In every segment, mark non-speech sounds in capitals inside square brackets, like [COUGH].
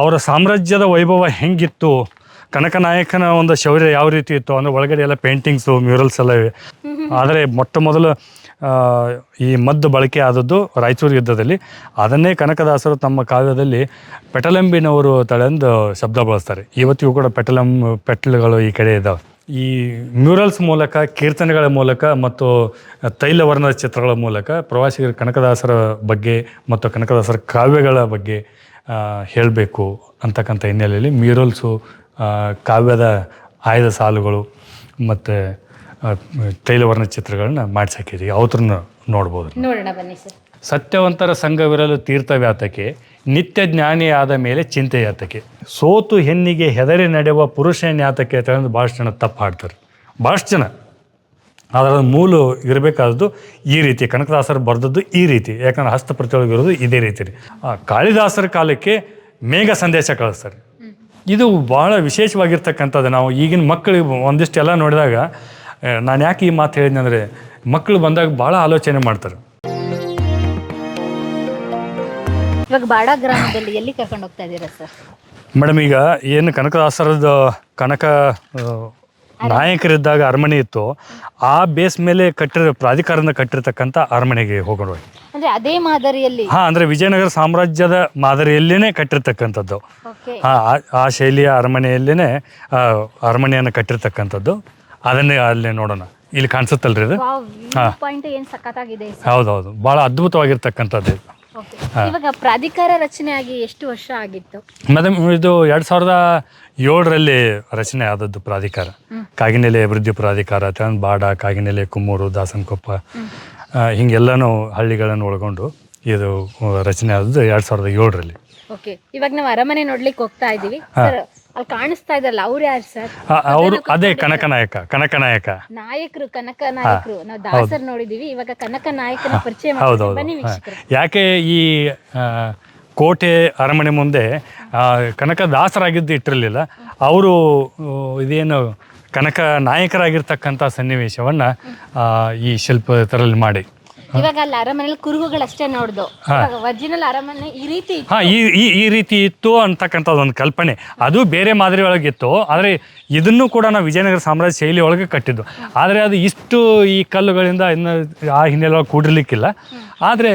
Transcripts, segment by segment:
ಅವರ ಸಾಮ್ರಾಜ್ಯದ ವೈಭವ ಹೆಂಗಿತ್ತು? ಕನಕನಾಯಕನ ಒಂದು ಶೌರ್ಯ ಯಾವ ರೀತಿ ಇತ್ತು? ಅಂದರೆ ಒಳಗಡೆ ಎಲ್ಲ ಪೇಂಟಿಂಗ್ಸು ಮ್ಯೂರಲ್ಸ್ ಎಲ್ಲ ಇವೆ. ಆದರೆ ಮೊಟ್ಟ ಮೊದಲು ಈ ಮದ್ದು ಬಳಕೆ ಆದದ್ದು ರಾಯಚೂರು ಯುದ್ಧದಲ್ಲಿ. ಅದನ್ನೇ ಕನಕದಾಸರು ತಮ್ಮ ಕಾವ್ಯದಲ್ಲಿ ಪೆಟಲಂಬಿನವರು ತಳೆಂದು ಶಬ್ದ ಬಳಸ್ತಾರೆ. ಇವತ್ತಿಗೂ ಕೂಡ ಪೆಟಲಂ, ಪೆಟ್ಲುಗಳು ಈ ಕಡೆ ಇದ್ದಾವೆ. ಈ ಮ್ಯೂರಲ್ಸ್ ಮೂಲಕ, ಕೀರ್ತನೆಗಳ ಮೂಲಕ ಮತ್ತು ತೈಲವರ್ಣದ ಚಿತ್ರಗಳ ಮೂಲಕ ಪ್ರವಾಸಿಗರು ಕನಕದಾಸರ ಬಗ್ಗೆ ಮತ್ತು ಕನಕದಾಸರ ಕಾವ್ಯಗಳ ಬಗ್ಗೆ ಹೇಳಬೇಕು ಅಂತಕ್ಕಂಥ ಹಿನ್ನೆಲೆಯಲ್ಲಿ ಮ್ಯೂರಲ್ಸು ಕಾವ್ಯದ ಆಯ್ದ ಸಾಲುಗಳು ಮತ್ತು ತೈಲವರ್ಣ ಚಿತ್ರಗಳನ್ನ ಮಾಡಿಸಾಕಿದ್ದೀವಿ ಅವತ್ರನ್ನ ನೋಡ್ಬೋದು ನೋಡೋಣ ಬನ್ನಿ ಸರ್. ಸತ್ಯವಂತರ ಸಂಘವಿರಲು ತೀರ್ಥವ್ಯಾತಕ್ಕೆ ನಿತ್ಯ ಜ್ಞಾನಿ ಆದ ಮೇಲೆ ಚಿಂತೆ ಯಾತಕ್ಕೆ. ಸೋತು ಹೆಣ್ಣಿಗೆ ಹೆದರಿ ನಡೆಯುವ ಪುರುಷನ್ಯಾತಕ್ಕೆ ಅಂತ ಹೇಳಿ ಭಾಳಷ್ಟು ಜನ ತಪ್ಪು ಹಾಡ್ತಾರೆ ಭಾಳಷ್ಟು ಜನ. ಅದರ ಮೂಲ ಇರಬೇಕಾದದ್ದು ಈ ರೀತಿ ಕನಕದಾಸರು ಬರೆದದ್ದು ಈ ರೀತಿ ಯಾಕಂದ್ರೆ ಹಸ್ತಪ್ರತಿಯೊಳಗಿರೋದು ಇದೇ ರೀತಿ ರೀ. ಆ ಕಾಳಿದಾಸರ ಕಾಲಕ್ಕೆ ಮೇಘ ಸಂದೇಶ ಕಳಿಸ್ತಾರೆ. ಇದು ಭಾಳ ವಿಶೇಷವಾಗಿರ್ತಕ್ಕಂಥದ್ದು. ನಾವು ಈಗಿನ ಮಕ್ಕಳಿಗೆ ಒಂದಿಷ್ಟೆಲ್ಲ ನೋಡಿದಾಗ ನಾನು ಯಾಕೆ ಈ ಮಾತು ಹೇಳಿದ್ನಿ ಅಂದರೆ ಮಕ್ಕಳು ಬಂದಾಗ ಭಾಳ ಆಲೋಚನೆ ಮಾಡ್ತಾರೆ. ಇವಾಗ ಬಾಡ ಗ್ರಾಮದಲ್ಲಿ ಎಲ್ಲಿ ಕರ್ಕೊಂಡು ಹೋಗ್ತಾ ಇದ್ದೀರಾ ಸರ್? ಮೇಡಮ್ ಈಗ ಏನು ಕನಕದಾಸರದ ಕನಕ ನಾಯಕರಿದ್ದಾಗ ಅರಮನೆ ಇತ್ತು. ಆ ಬೇಸ್ ಮೇಲೆ ಕಟ್ಟಿರೋ ಪ್ರಾಧಿಕಾರದಿಂದ ಕಟ್ಟಿರ್ತಕ್ಕಂಥ ಅರಮನೆಗೆ ಹೋಗೋಣ ಅಂದ್ರೆ ಅದೇ ಮಾದರಿಯಲ್ಲಿ? ಹಾ ಅಂದ್ರೆ ವಿಜಯನಗರ ಸಾಮ್ರಾಜ್ಯದ ಮಾದರಿಯಲ್ಲೇನೆ ಕಟ್ಟಿರ್ತಕ್ಕಂಥದ್ದು. ಹಾ ಆ ಶೈಲಿಯ ಆ, ಅರಮನೆಯನ್ನು ಕಟ್ಟಿರ್ತಕ್ಕಂಥದ್ದು. ಅದನ್ನೇ ಅಲ್ಲೇ ನೋಡೋಣ. ಇಲ್ಲಿ ಕಾಣಿಸುತ್ತಲ್ರಿ ಇದು? ಪಾಯಿಂಟ್ ಏನ್ ಸಖತ್ತಾಗಿದೆ ಸರ್ ಹೌದೌದು. ಭಾಳ ಅದ್ಭುತವಾಗಿರ್ತಕ್ಕಂಥದ್ದು ಇದು. ಓಕೆ. ಇವಾಗ ಪ್ರಾಧಿಕಾರ ರಚನೆ ಆಗಿ ಎಷ್ಟು ವರ್ಷ ಆಗಿತ್ತು? ಮೇಡಮ್ ಇದು ಎರಡು ಸಾವಿರದ ಏಳರಲ್ಲಿ ರಚನೆ ಆದದ್ದು ಪ್ರಾಧಿಕಾರ. ಕಾಗಿನೆಲೆ ಅಭಿವೃದ್ಧಿ ಪ್ರಾಧಿಕಾರ ಅಂತ ಬಾಡ ಕಾಗಿನೆಲೆ ಕುಮ್ಮೂರು ದಾಸನಕೊಪ್ಪ ಹಿಂಗೆಲ್ಲನೂ ಹಳ್ಳಿಗಳನ್ನು ಒಳಗೊಂಡು ಇದು ರಚನೆ ಆದದ್ದು ಎರಡ್ ಸಾವಿರದ ಏಳರಲ್ಲಿ. ಓಕೆ ಇವಾಗ ನಾವು ಅರಮನೆ ನೋಡ್ಲಿಕ್ಕೆ ಹೋಗ್ತಾ ಇದೀವಿ. ಅಲ್ಲಿ ಕಾಣಿಸ್ತಾ ಇದ್ರಲ್ಲ ಅವ್ರು ಯಾರು ಸರ್? ಅವರು ಅದೇ ಕನಕನಾಯಕ ಕನಕನಾಯಕ ನಾಯಕರು ಕನಕ ನಾಯಕರು. ನಾವು ದಾಸರ್ ನೋಡಿದೀವಿ ಇವಾಗ ಕನಕ ನಾಯಕನ ಪರಿಚಯ. ಹೌದೌದು ಯಾಕೆ ಈ ಕೋಟೆ ಅರಮನೆ ಮುಂದೆ ಕನಕದಾಸರಾಗಿದ್ದು ಇಟ್ಟಿರಲಿಲ್ಲ. ಅವರು ಇದೇನು ಕನಕ ನಾಯಕರಾಗಿರ್ತಕ್ಕಂಥ ಸನ್ನಿವೇಶವನ್ನು ಈ ಶಿಲ್ಪದಲ್ಲಿ ಮಾಡಿ. ಇವಾಗ ಅಲ್ಲಿ ಅರಮನೆಯಲ್ಲಿ ಕುರುಹುಗಳಷ್ಟೇ ನೋಡ್ದು. ಒರಿಜಿನಲ್ ಅರಮನೆ ಈ ರೀತಿ ಇತ್ತು. ಹಾಂ ಈ ಈ ಈ ರೀತಿ ಇತ್ತು ಅಂತಕ್ಕಂಥದ್ದು ಒಂದು ಕಲ್ಪನೆ. ಅದು ಬೇರೆ ಮಾದರಿ ಒಳಗಿತ್ತು. ಆದರೆ ಇದನ್ನು ಕೂಡ ನಾವು ವಿಜಯನಗರ ಸಾಮ್ರಾಜ್ಯ ಶೈಲಿ ಒಳಗೆ ಕಟ್ಟಿದ್ದು. ಆದರೆ ಅದು ಇಷ್ಟು ಈ ಕಲ್ಲುಗಳಿಂದ ಇನ್ನು ಆ ಹಿನ್ನೆಲೆ ಒಳಗೆ ಕೂಡಿರ್ಲಿಕ್ಕಿಲ್ಲ. ಆದರೆ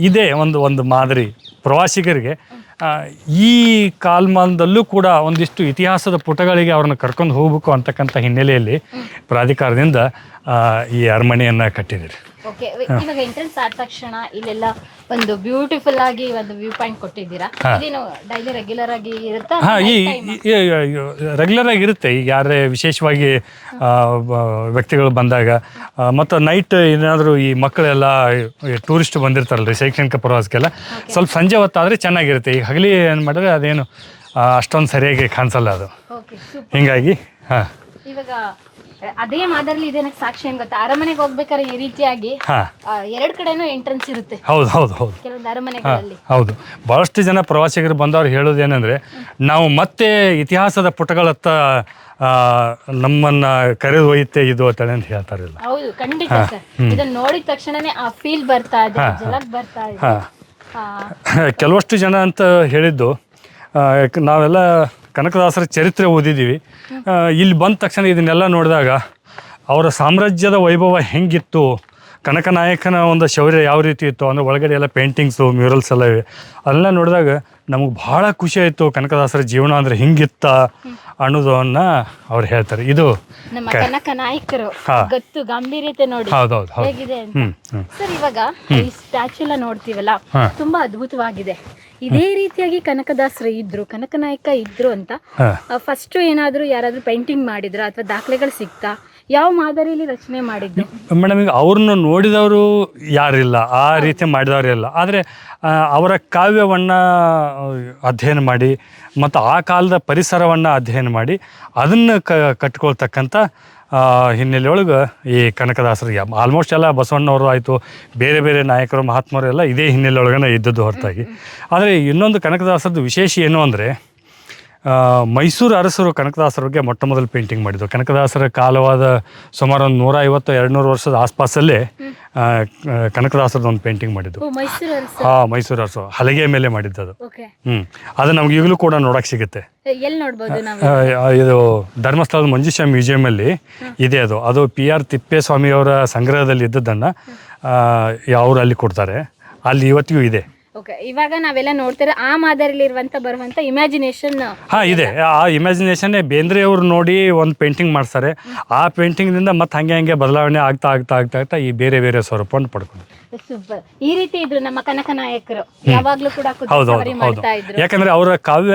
ಇದೇ ಒಂದು ಒಂದು ಮಾದರಿ ಪ್ರವಾಸಿಗರಿಗೆ. ಆ, ಈ ಕಾಲಮಾನದಲ್ಲೂ ಕೂಡ ಒಂದಿಷ್ಟು ಇತಿಹಾಸದ ಪುಟಗಳಿಗೆ ಅವ್ರನ್ನ ಕರ್ಕೊಂಡು ಹೋಗ್ಬೇಕು ಅಂತಕ್ಕಂಥ ಹಿನ್ನೆಲೆಯಲ್ಲಿ ಪ್ರಾಧಿಕಾರದಿಂದ ಆ, ಈ ಅರಮನೆಯನ್ನು ಕಟ್ಟಿದ್ದೀರಿ. ಓಕೆ ಇವಾಗ ಎಂಟ್ರೆನ್ಸ್ ಆದ ತಕ್ಷಣ ಇಲ್ಲೆಲ್ಲ ಒಂದು ಬ್ಯೂಟಿಫುಲ್ ಆಗಿ ಒಂದು ವ್ಯೂ ಪಾಯಿಂಟ್ ಕೊಟ್ಟಿದ್ದೀರಾ? ಇದೇನು ಡೈಲಿ ರೆಗ್ಯುಲರ್ ಆಗಿ ಇರುತ್ತಾ? ಹಾ ಈ ರೆಗ್ಯುಲರ್ ಆಗಿ ಇರುತ್ತೆ. ಈಗ ಯಾರೇ ವಿಶೇಷವಾಗಿ ವ್ಯಕ್ತಿಗಳು ಬಂದಾಗ ಮತ್ತು ನೈಟ್ ಏನಾದರೂ ಈ ಮಕ್ಕಳೆಲ್ಲ ಟೂರಿಸ್ಟ್ ಬಂದಿರ್ತಾರಲ್ರಿ ಶೈಕ್ಷಣಿಕ ಪ್ರವಾಸಕ್ಕೆಲ್ಲ ಸ್ವಲ್ಪ ಸಂಜೆ ಹೊತ್ತಾದರೆ ಚೆನ್ನಾಗಿರುತ್ತೆ. ಈಗ ಹಗಲಿ ಏನು ಮಾಡಿದ್ರೆ ಅದೇನು ಅಷ್ಟೊಂದು ಸರಿಯಾಗಿ ಕಾಣಿಸಲ್ಲ ಅದು. ಹೀಗಾಗಿ ಹಾಂ. ಇವಾಗ ಅದೇ ಮಾದರಿ ಇದೆ ನನಗೆ ಸಾಕ್ಷಿ ಏನ್ ಗೊತ್ತಾ? ಅರಮನೆಗೆ ಹೋಗ್ಬೇಕಾದ್ರೆ ಈ ರೀತಿಯಾಗಿ ಹಾಂ. ಆ, ಎರಡ್ ಕಡೆನೂ ಎಂಟ್ರೆನ್ಸ್ ಇರುತ್ತೆ. ಹೌದು ಹೌದು ಹೌದು. ಕೆಲವೊಂದು ಅರಮನೆಗಳಲ್ಲಿ. ಹೌದು. ಬಹಳಷ್ಟು ಜನ ಪ್ರವಾಸಿಗರು ಬಂದವರು ಹೇಳೋದೇನೆಂದರೆ ನಾವು ಮತ್ತೆ ಇತಿಹಾಸದ ಪುಟಗಳತ್ತ ಆ, ನಮ್ಮನ್ನ ಕರೆದು ಒಯ್ಯುತ್ತೆ ಇದು ಅಂತಳೆ ಅಂತ ಹೇಳ್ತಾರಿಲ್ಲ ಹೌದು ಖಂಡಿತ ಸರ್. ಇದನ್ನ ನೋಡಿದ ತಕ್ಷಣನೇ ಆ ಫೀಲ್ ಬರ್ತಾ ಇದೆ ಜಲಕ್ ಬರ್ತಾ ಇದೆ. ಹಾಂ. ಆ, [LAUGHS] ಕೆಲವಷ್ಟು ಜನ ಅಂತ ಹೇಳಿದ್ದು ನಾವೆಲ್ಲ ಕನಕದಾಸರ ಚರಿತ್ರೆ ಓದಿದ್ದೀವಿ. ಇಲ್ಲಿ ಬಂದ ತಕ್ಷಣ ಇದನ್ನೆಲ್ಲ ನೋಡಿದಾಗ ಅವರ ಸಾಮ್ರಾಜ್ಯದ ವೈಭವ ಹೆಂಗಿತ್ತು ಕನಕನಾಯಕನ ಒಂದು ಶೌರ್ಯ ಯಾವ ರೀತಿ ಇತ್ತು ಅಂದರೆ ಒಳಗಡೆ ಎಲ್ಲ ಪೇಂಟಿಂಗ್ಸು ಮ್ಯೂರಲ್ಸ್ ಎಲ್ಲ ಇವೆ. ಅದೆಲ್ಲ ನೋಡಿದಾಗ ನಮಗೆ ಭಾಳ ಖುಷಿ ಆಯಿತು ಕನಕದಾಸರ ಜೀವನ ಅಂದರೆ ಹಿಂಗಿತ್ತ ಅನ್ನೋದನ್ನ ಅವ್ರು ಹೇಳ್ತಾರೆ. ಇದು ನಮ್ಮ ಕನಕ ನಾಯಕರು. ಗೊತ್ತು ಗಂಭೀರ್ಯತೆ ನೋಡಿ. ಹೌದೌದು ಹೌದು. ಹೇಗಿದೆ ಸರ್ ಇವಾಗ ಈ ಸ್ಟ್ಯಾಚು ಎಲ್ಲ ನೋಡ್ತೀವಲ್ಲ. ತುಂಬಾ ಅದ್ಭುತವಾಗಿದೆ. ಇದೇ ರೀತಿಯಾಗಿ ಕನಕದಾಸರು ಇದ್ರು ಕನಕನಾಯಕ ಇದ್ರು ಅಂತ ಫಸ್ಟ್ ಏನಾದ್ರು ಯಾರಾದ್ರೂ ಪೇಂಟಿಂಗ್ ಮಾಡಿದ್ರ ಅಥವಾ ದಾಖಲೆಗಳು ಸಿಗ್ತಾ ಯಾವ ಮಾದರಿಯಲ್ಲಿ ರಚನೆ ಮಾಡಿದ್ರು? ಮೇಡಮ್ ಈಗ ಅವ್ರನ್ನ ನೋಡಿದವರು ಯಾರಿಲ್ಲ ಆ ರೀತಿ ಮಾಡಿದವರಿಲ್ಲ ಆದ್ರೆ ಅವರ ಕಾವ್ಯವನ್ನ ಅಧ್ಯಯನ ಮಾಡಿ ಮತ್ತು ಆ ಕಾಲದ ಪರಿಸರವನ್ನು ಅಧ್ಯಯನ ಮಾಡಿ ಅದನ್ನು ಕ ಕಟ್ಕೊಳ್ತಕ್ಕಂಥ ಹಿನ್ನೆಲೆಯೊಳಗೆ ಈ ಕನಕದಾಸರಿಗೆ ಆಲ್ಮೋಸ್ಟ್ ಎಲ್ಲ ಬಸವಣ್ಣವರು ಆಯಿತು ಬೇರೆ ಬೇರೆ ನಾಯಕರು ಮಹಾತ್ಮರು ಎಲ್ಲ ಇದೇ ಹಿನ್ನೆಲೆ ಒಳಗನೆ ಇದ್ದದ್ದು ಹೊರತಾಗಿ. ಆದರೆ ಇನ್ನೊಂದು ಕನಕದಾಸರದ್ದು ವಿಶೇಷ ಏನು ಅಂದರೆ ಮೈಸೂರು ಅರಸರು ಕನಕದಾಸರ ಬಗ್ಗೆ ಮೊಟ್ಟ ಮೊದಲು ಪೇಂಟಿಂಗ್ ಮಾಡಿದ್ದು ಕನಕದಾಸರ ಕಾಲವಾದ ಸುಮಾರು ಒಂದು ನೂರ ಐವತ್ತು ಎರಡುನೂರು ವರ್ಷದ ಆಸ್ಪಾಸಲ್ಲೇ ಕನಕದಾಸರದ ಒಂದು ಪೇಂಟಿಂಗ್ ಮಾಡಿದ್ದು. ಹಾ ಮೈಸೂರು ಅರಸು ಅರಸರು. ಹಲಗೆ ಮೇಲೆ ಮಾಡಿದ್ದು ಅದು ಹ್ಞೂ ಅದು ನಮ್ಗೆ ಈಗಲೂ ಕೂಡ ನೋಡೋಕೆ ಸಿಗುತ್ತೆ. ಇದು ಧರ್ಮಸ್ಥಳದ ಮಂಜುಷಾ ಮ್ಯೂಸಿಯಮಲ್ಲಿ ಇದೆ ಅದು. ಅದು ಪಿ ಆರ್ ತಿಪ್ಪೇಸ್ವಾಮಿಯವರ ಸಂಗ್ರಹದಲ್ಲಿ ಇದ್ದದ್ದನ್ನು ಅವರು ಅಲ್ಲಿ ಕೊಡ್ತಾರೆ. ಅಲ್ಲಿ ಇವತ್ತಿಗೂ ಇದೆ. ಓಕೆ ಇವಾಗ ನಾವೆಲ್ಲ ನೋಡ್ತಾರೆ ಆ ಮಾದರಿಯಲ್ಲಿ ಇರುವಂತ ಬರುವಂತ ಇಮ್ಯಾಜಿನೇಷನ್ ಹಾ, ಇದೆ. ಆ ಇಮ್ಯಾಜಿನೇಷನ್ ಬೇಂದ್ರೆ ಅವರು ನೋಡಿ ಒಂದು ಪೇಂಟಿಂಗ್ ಮಾಡ್ತಾರೆ ಆ ಪೇಂಟಿಂಗ್ನಿಂದ ಮತ್ತೆ ಹಂಗೆ ಹಂಗೆ ಬದಲಾವಣೆ ಆಗ್ತಾ ಆಗ್ತಾ ಆಗ್ತಾ ಆಗ್ತಾ ಈ ಬೇರೆ ಬೇರೆ ಸ್ವರೂಪವನ್ನು ಪಡ್ಕೊಂಡು ಸೂಪರ್ ಈ ರೀತಿ ಇದ್ರು ನಮ್ಮ ಕನಕ ನಾಯಕರು. ಯಾವಾಗ್ಲೂ ಕೂಡ ಕುದುರೆ ಮಾಡ್ತಾ ಇದ್ರು. ಯಾಕಂದ್ರೆ ಅವರ ಕಾವ್ಯ